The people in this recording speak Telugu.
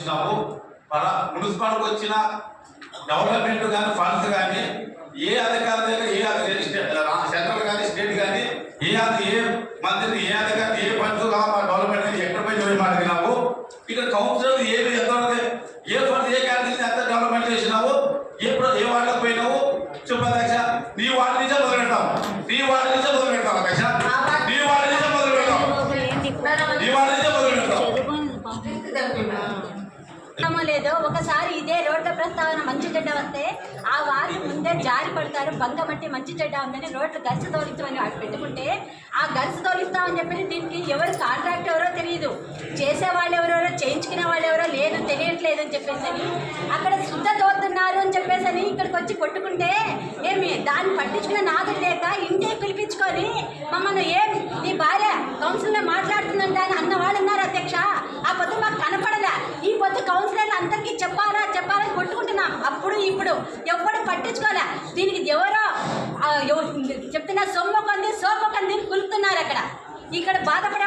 ఇచ్చినాము మన మున్సిపాలిటీకి వచ్చిన డెవలప్మెంట్ కానీ ఫండ్స్ కానీ ఏ అధికారి దగ్గర ఏ అధికారి సెంట్రల్ కానీ స్టేట్ కానీ ఏ అది ఏ మంత్రి ఏ అధికారి ఏ ఫండ్స్ కావాలి డెవలప్మెంట్ ఎక్కడ పోయి చూడమని అడిగినావు ఇక్కడ కౌన్సిలర్ ఏమి ఎంత ఏ ఫండ్స్ ఏ క్యాటగిరీ ఎంత డెవలప్మెంట్ చేసినావు? ఎప్పుడు ఏ వాళ్ళకి పోయినావు? చెప్పదక్ష నీ వార్డు నుంచే మొదలు నీ వార్డు లేదో ఒకసారి ఇదే రోడ్ల ప్రస్తావన మంచి చెడ్డ వస్తే ఆ వారి ముందే జారి పడతారు. బంగమట్టి మంచి చెడ్డ ఉందని రోడ్లు గరిచి తోలిస్తామని అటు పెట్టుకుంటే ఆ గరిచి తోలిస్తామని చెప్పి దీనికి ఎవరు కాంట్రాక్ట్ ఎవరో తెలియదు చేసే వాళ్ళు ఎవరెవరో చేయించుకునే వాళ్ళు ఎవరో లేదు తెలియట్లేదు అని చెప్పేసి అని అక్కడ శుద్ధ తోలుతున్నారు అని చెప్పేసి అని ఇక్కడికి వచ్చి కొట్టుకుంటే ఏమి? దాన్ని పట్టించుకునే నాదుడు లేక ఇంటికి పిలిపించుకొని మమ్మల్ని ఏం ఇప్పుడు ఎవరు పట్టించుకోలే. దీనికి ఎవరో చెప్తున్నా సొమ్ము కొంది సోపు కొంది కులుపుతున్నారు అక్కడ. ఇక్కడ బాధపడే